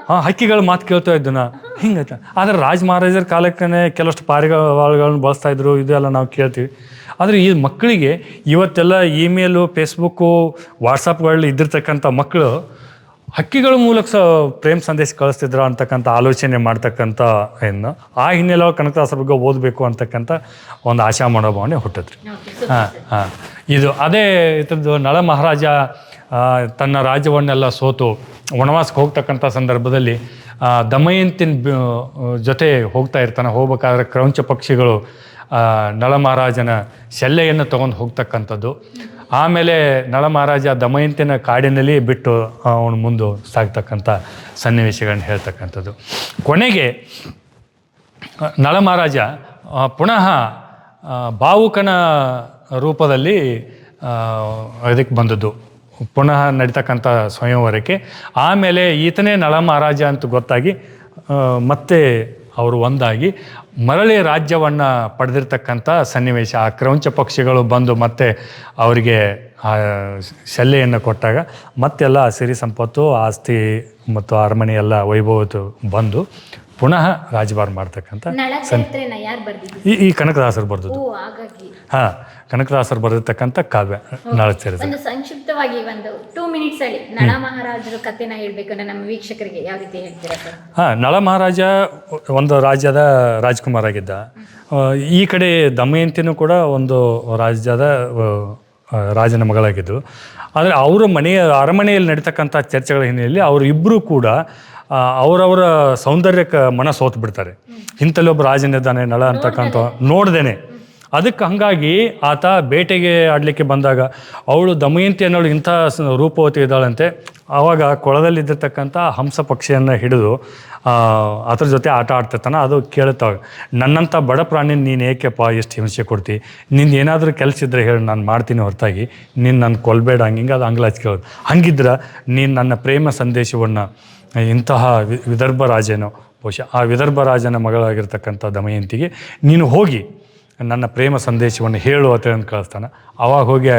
ಹಾಂ ಹಕ್ಕಿಗಳ ಮಾತು ಕೇಳ್ತಾ ಇದ್ದನ ಹಿಂಗೈತೆ. ಆದ್ರೆ ರಾಜ ಮಹಾರಾಜರ ಕಾಲಕ್ಕೆ ಕೆಲವಷ್ಟು ಪಾರಿವಾಳಗಳನ್ನ ಬಳಸ್ತಾ ಇದ್ರು ಇದೆಲ್ಲ ನಾವು ಕೇಳ್ತೀವಿ. ಆದರೆ ಈ ಮಕ್ಕಳಿಗೆ ಇವತ್ತೆಲ್ಲ ಇಮೇಲು ಫೇಸ್ಬುಕ್ಕು ವಾಟ್ಸಪ್ಗಳಲ್ಲಿ ಇದ್ದಿರ್ತಕ್ಕಂಥ ಮಕ್ಕಳು ಹಕ್ಕಿಗಳ ಮೂಲಕ ಸ ಪ್ರೇಮ್ ಸಂದೇಶ ಕಳಿಸ್ತಿದ್ರು ಅಂತಕ್ಕಂಥ ಆಲೋಚನೆ ಮಾಡ್ತಕ್ಕಂಥ ಏನು ಆ ಹಿನ್ನೆಲೆ ಕನಕದಾಸರ ಬಗ್ಗೆ ಓದಬೇಕು ಅಂತಕ್ಕಂಥ ಒಂದು ಆಶಾ ಮನೋಭಾವನೆ ಹುಟ್ಟತ್ರಿ ಹಾಂ ಹಾಂ. ಇದು ಅದೇ ಇದ್ರದ್ದು ನಳ ಮಹಾರಾಜ ತನ್ನ ರಾಜ್ಯವನ್ನೆಲ್ಲ ಸೋತು ವನವಾಸಕ್ಕೆ ಹೋಗ್ತಕ್ಕಂಥ ಸಂದರ್ಭದಲ್ಲಿ ದಮಯಂತಿನ ಜೊತೆ ಹೋಗ್ತಾ ಇರ್ತಾನೆ. ಹೋಗ್ಬೇಕಾದ್ರೆ ಕ್ರೌಂಚ ಪಕ್ಷಿಗಳು ನಳ ಮಹಾರಾಜನ ಶೆಲ್ಲೆಯನ್ನು ತೊಗೊಂಡು ಹೋಗ್ತಕ್ಕಂಥದ್ದು. ಆಮೇಲೆ ನಳ ಮಹಾರಾಜ ದಮಯಂತಿನ ಕಾಡಿನಲ್ಲಿ ಬಿಟ್ಟು, ಅವನು ಮುಂದೆ ಸಾಗ್ತಕ್ಕಂಥ ಸನ್ನಿವೇಶಗಳನ್ನ ಹೇಳ್ತಕ್ಕಂಥದ್ದು. ಕೊನೆಗೆ ನಳ ಮಹಾರಾಜ ಪುನಃ ಬಾವುಕನ ರೂಪದಲ್ಲಿ ಇದಕ್ಕೆ ಬಂದದ್ದು. ಪುನಃ ನಡೀತಕ್ಕಂಥ ಸ್ವಯಂವರಕ್ಕೆ. ಆಮೇಲೆ ಈತನೇ ನಳ ಮಹಾರಾಜ ಅಂತ ಗೊತ್ತಾಗಿ ಮತ್ತೆ ಅವರು ಒಂದಾಗಿ ಮರಳಿ ರಾಜ್ಯವನ್ನು ಪಡೆದಿರ್ತಕ್ಕಂಥ ಸನ್ನಿವೇಶ, ಆ ಕ್ರೌಂಚ ಪಕ್ಷಿಗಳು ಬಂದು ಮತ್ತೆ ಅವರಿಗೆ ಆ ಶಲ್ಯೆಯನ್ನು ಕೊಟ್ಟಾಗ ಮತ್ತೆಲ್ಲ ಸಿರಿ ಸಂಪತ್ತು, ಆಸ್ತಿ ಮತ್ತು ಅರಮನೆ ಎಲ್ಲ ವೈಭವತ್ತು ಬಂದು ಪುನಃ ರಾಜಭಾರ ಮಾಡ್ತಕ್ಕಂಥ ಈ ಈ ಕನಕದಾಸರು ಬರೆದದ್ದು. ಹಾಂ ಕನಕದಾಸರು ಬರೆದಿರ್ತಕ್ಕಂಥ ಕಾವ್ಯ ನಳಚರಿತ ಒಂದು ಸಂಕ್ಷಿಪ್ತವಾಗಿ ಒಂದು ಟೂ ಮಿನಿಟ್ಸ್ ಅಲ್ಲಿ ನಳ ಮಹಾರಾಜರ ಕಥೆನ ನಮ್ಮ ವೀಕ್ಷಕರಿಗೆ ಯಾವ ರೀತಿ ಹೇಳ್ತೀರಾ ಹಾಂ ನಳ ಮಹಾರಾಜ ಒಂದು ರಾಜ್ಯದ ರಾಜ್ಕುಮಾರ್ ಆಗಿದ್ದ. ಈ ಕಡೆ ದಮಯಂತಿನೂ ಕೂಡ ಒಂದು ರಾಜ್ಯದ ರಾಜನ ಮಗಳಾಗಿದ್ದು. ಆದರೆ ಅವರ ಮನೆಯ ಅರಮನೆಯಲ್ಲಿ ನಡೀತಕ್ಕಂಥ ಚರ್ಚೆಗಳ ಹಿನ್ನೆಲೆಯಲ್ಲಿ ಅವರಿಬ್ಬರೂ ಕೂಡ ಅವರವರ ಸೌಂದರ್ಯಕ್ಕೆ ಮನ ಸೋತು ಬಿಡ್ತಾರೆ. ಇಂಥಲ್ಲಿ ಒಬ್ಬ ರಾಜನಿದ್ದಾನೆ ನಳ ಅಂತಕ್ಕಂಥ ನೋಡ್ದೇನೆ. ಅದಕ್ಕೆ ಹಂಗಾಗಿ ಆತ ಬೇಟೆಗೆ ಆಡಲಿಕ್ಕೆ ಬಂದಾಗ ಅವಳು ದಮಯಂತಿ ಅನ್ನೋಳು ಇಂಥ ರೂಪವತಿ ಇದ್ದಾಳಂತೆ ಆವಾಗ ಕೊಳದಲ್ಲಿದ್ದಿರ್ತಕ್ಕಂಥ ಹಂಸ ಪಕ್ಷಿಯನ್ನು ಹಿಡಿದು ಅದ್ರ ಜೊತೆ ಆಟ ಆಡ್ತಿರ್ತಾನೆ. ಅದು ಕೇಳ್ತಾವ ನನ್ನಂಥ ಬಡ ಪ್ರಾಣಿ ನೀನು ಏಕೆಪ್ಪ ಎಷ್ಟು ಹಿಂಸೆ ಕೊಡ್ತಿ? ನಿಂದು ಏನಾದರೂ ಕೆಲಸ ಇದ್ದರೆ ಹೇಳಿ ನಾನು ಮಾಡ್ತೀನಿ ಹೊರತಾಗಿ. ನೀನು ನನ್ನ ಕೊಲ್ಬೇಡ ಹಂಗಿಂಗೆ ಅದು ಆಂಗ್ಲ ಹಚ್ಕೊಳ್ಳೋದು ಹಂಗಿದ್ರೆ ನೀನು ನನ್ನ ಪ್ರೇಮ ಸಂದೇಶವನ್ನು ಇಂತಹ ವಿದರ್ಭ ರಾಜನು, ಬಹುಶಃ ಆ ವಿದರ್ಭ ರಾಜನ ಮಗಳಾಗಿರ್ತಕ್ಕಂಥ ದಮಯಂತಿಗೆ, ನೀನು ಹೋಗಿ ನನ್ನ ಪ್ರೇಮ ಸಂದೇಶವನ್ನು ಹೇಳು ಅಂತ ಹೇಳಿ ಕಳಿಸ್ತಾನೆ. ಅವಾಗ ಹೋಗಿ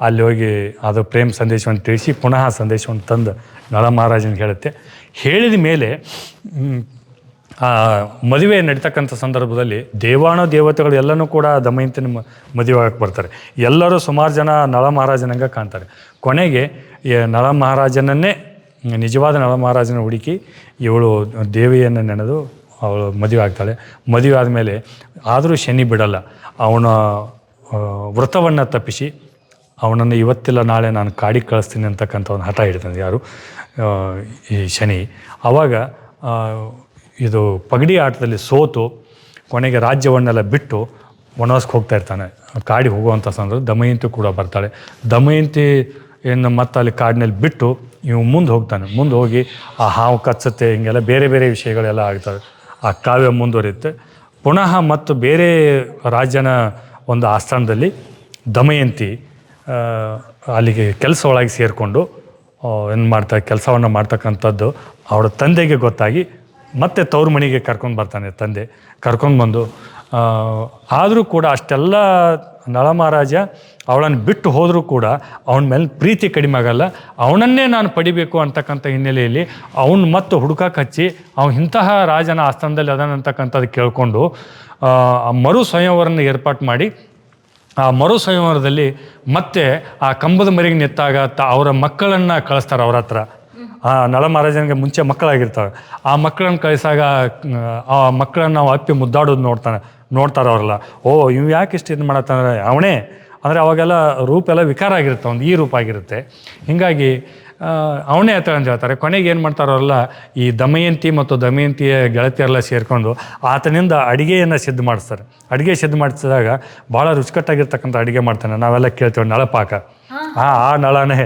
ಅಲ್ಲಿ ಹೋಗಿ ಅದು ಪ್ರೇಮ ಸಂದೇಶವನ್ನು ತಿಳಿಸಿ ಪುನಃ ಸಂದೇಶವನ್ನು ತಂದು ನಳ ಮಹಾರಾಜನಿಗೆ ಹೇಳುತ್ತೆ. ಹೇಳಿದ ಮೇಲೆ ಆ, ಮದುವೆ ನಡೀತಕ್ಕಂಥ ಸಂದರ್ಭದಲ್ಲಿ ದೇವಾಣ ದೇವತೆಗಳು ಎಲ್ಲನೂ ಕೂಡ ದಮಯಂತಿನ ಮದುವೆ ಆಗಕ್ಕೆ ಬರ್ತಾರೆ. ಎಲ್ಲರೂ ಸುಮಾರು ಜನ ನಳ ಮಹಾರಾಜನಂಗೆ ಕಾಣ್ತಾರೆ. ಕೊನೆಗೆ ನಳ ಮಹಾರಾಜನನ್ನೇ ನಿಜವಾದ ನಳ ಮಹಾರಾಜನ ಹುಡುಕಿ ಇವಳು ದೇವಿಯನ್ನು ನೆನೆದು ಅವಳು ಮದುವೆ ಆಗ್ತಾಳೆ. ಮದುವೆ ಆದಮೇಲೆ ಆದರೂ ಶನಿ ಬಿಡಲ್ಲ. ಅವನ ವ್ರತವನ್ನು ತಪ್ಪಿಸಿ ಅವನನ್ನು ಇವತ್ತಿಲ್ಲ, ನಾಳೆ ನಾನು ಕಾಡಿಗೆ ಕಳಿಸ್ತೀನಿ ಅಂತಕ್ಕಂಥ ಒಂದು ಹಠ ಹಿಡ್ತಾನೆ ಯಾರು? ಈ ಶನಿ. ಆವಾಗ ಇದು ಪಗಡಿ ಆಟದಲ್ಲಿ ಸೋತು ಕೊನೆಗೆ ರಾಜ್ಯವನ್ನೆಲ್ಲ ಬಿಟ್ಟು ವನವಾಸಕ್ಕೆ ಹೋಗ್ತಾ ಇರ್ತಾನೆ. ಕಾಡಿಗೆ ಹೋಗುವಂಥ ಸಂದರ್ಭ ದಮಯಂತಿ ಕೂಡ ಬರ್ತಾಳೆ. ದಮಯಂತಿ ಏನು ಮತ್ತೆ ಅಲ್ಲಿ ಕಾಡಿನಲ್ಲಿ ಬಿಟ್ಟು ಇವು ಮುಂದೆ ಹೋಗ್ತಾನೆ. ಮುಂದೆ ಹೋಗಿ ಆ ಹಾವು ಕಚ್ಚತ್ತೆ, ಹಿಂಗೆಲ್ಲ ಬೇರೆ ಬೇರೆ ವಿಷಯಗಳೆಲ್ಲ ಆಗ್ತವೆ. ಆ ಕಾವ್ಯ ಮುಂದುವರಿಯುತ್ತೆ. ಪುನಃ ಮತ್ತು ಬೇರೆ ರಾಜನ ಒಂದು ಆಸ್ಥಾನದಲ್ಲಿ ದಮಯಂತಿ ಅಲ್ಲಿಗೆ ಕೆಲಸ ಒಳಗೆ ಸೇರಿಕೊಂಡು ಏನು ಮಾಡ್ತಾ, ಕೆಲಸವನ್ನು ಮಾಡ್ತಕ್ಕಂಥದ್ದು ಅವಳ ತಂದೆಗೆ ಗೊತ್ತಾಗಿ ಮತ್ತೆ ತವ್ರ ಮನೆಗೆ ಕರ್ಕೊಂಡು ಬರ್ತಾನೆ ತಂದೆ. ಕರ್ಕೊಂಡು ಬಂದು ಆದರೂ ಕೂಡ ಅಷ್ಟೆಲ್ಲ ನಳ ಮಹಾರಾಜ ಅವಳನ್ನು ಬಿಟ್ಟು ಹೋದರೂ ಕೂಡ ಅವನ ಮೇಲೆ ಪ್ರೀತಿ ಕಡಿಮೆ ಆಗಲ್ಲ. ಅವನನ್ನೇ ನಾನು ಪಡಿಬೇಕು ಅಂತಕ್ಕಂಥ ಹಿನ್ನೆಲೆಯಲ್ಲಿ ಅವನು ಮತ್ತು ಹುಡುಕಕ್ಕೆ ಹಚ್ಚಿ ಅವನು ಇಂತಹ ರಾಜನ ಆಸ್ಥಾನದಲ್ಲಿ ಅದಾನಂತಕ್ಕಂಥದ್ದು ಕೇಳಿಕೊಂಡು, ಆ, ಮರು ಸ್ವಯಂವರನ ಏರ್ಪಾಟ್ ಮಾಡಿ, ಆ ಮರು ಸ್ವಯಂವರದಲ್ಲಿ ಮತ್ತೆ ಆ ಕಂಬದ ಮರಿಗೆ ನೆತ್ತಾಗ ತ ಅವರ ಮಕ್ಕಳನ್ನು ಕಳಿಸ್ತಾರೆ ಅವ್ರ ಹತ್ರ. ಆ ನಳ ಮಹಾರಾಜನಿಗೆ ಮುಂಚೆ ಮಕ್ಕಳಾಗಿರ್ತಾವೆ. ಆ ಮಕ್ಕಳನ್ನು ಕಳಿಸಾಗ, ಆ ಮಕ್ಕಳನ್ನು ನಾವು ಅಪ್ಪಿ ಮುದ್ದಾಡೋದು ನೋಡ್ತಾನೆ ನೋಡ್ತಾರೆ ಅವರೆಲ್ಲ ಓ ಇವು ಯಾಕೆ ಇಷ್ಟು ಇದು ಮಾಡತ್ತಂದ್ರೆ ಅವನೇ ಅಂದರೆ ಅವಾಗೆಲ್ಲ ರೂಪ ಎಲ್ಲ ವಿಕಾರ ಆಗಿರುತ್ತೆ ಒಂದು ಈ ರೂಪ ಆಗಿರುತ್ತೆ. ಹೀಗಾಗಿ ಅವನೇ ಆತ ಅಂತ ಹೇಳ್ತಾರೆ ಕೊನೆಗೆ ಏನು ಮಾಡ್ತಾರೆ ಅವರೆಲ್ಲ ಈ ದಮಯಂತಿ ಮತ್ತು ದಮಯಂತಿಯ ಗೆಳತಿಯರೆಲ್ಲ ಸೇರಿಕೊಂಡು ಆತನಿಂದ ಅಡುಗೆಯನ್ನು ಸಿದ್ಧ ಮಾಡಿಸ್ತಾರೆ. ಅಡುಗೆ ಸಿದ್ಧ ಮಾಡಿಸಿದಾಗ ಭಾಳ ರುಚಿಕಟ್ಟಾಗಿರ್ತಕ್ಕಂಥ ಅಡುಗೆ ಮಾಡ್ತಾನೆ. ನಾವೆಲ್ಲ ಕೇಳ್ತೇವೆ ನಳಪಾಕ. ಹಾಂ. ಆ ನಳನೇ.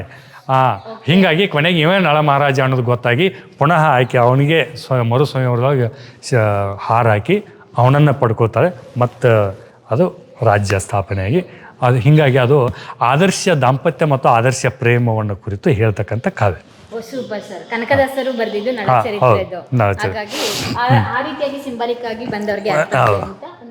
ಹಾಂ ಹೀಗಾಗಿ ಕೊನೆಗೆ ಇವೇ ನಳ ಮಹಾರಾಜ ಅನ್ನೋದು ಗೊತ್ತಾಗಿ ಪುನಃ ಆಕೆ ಅವನಿಗೆ ಸ್ವ ಮರು ಸ್ವಯಂವರದೊಳಗೆ ಶ ಹಾರಾಕಿ ಅವನನ್ನು ಪಡ್ಕೋತಾರೆ ಮತ್ತು ಅದು ರಾಜ್ಯ ಸ್ಥಾಪನೆಯಾಗಿ ಅದು ಹೀಗಾಗಿ ಅದು ಆದರ್ಶ ದಾಂಪತ್ಯ ಮತ್ತು ಆದರ್ಶ ಪ್ರೇಮವನ್ನು ಕುರಿತು ಹೇಳ್ತಕ್ಕಂಥ ಕಾವ್ಯ. ಸೂಪರ್ ಸರ್ ಕನಕದಾಸರು ಬರೆದಿದ್ದು. ಹಾಗಾಗಿ ಆ ರೀತಿಯಾಗಿ ಸಿಂಬಲಿಕ್ ಆಗಿ ಬಂದವರಿಗೆ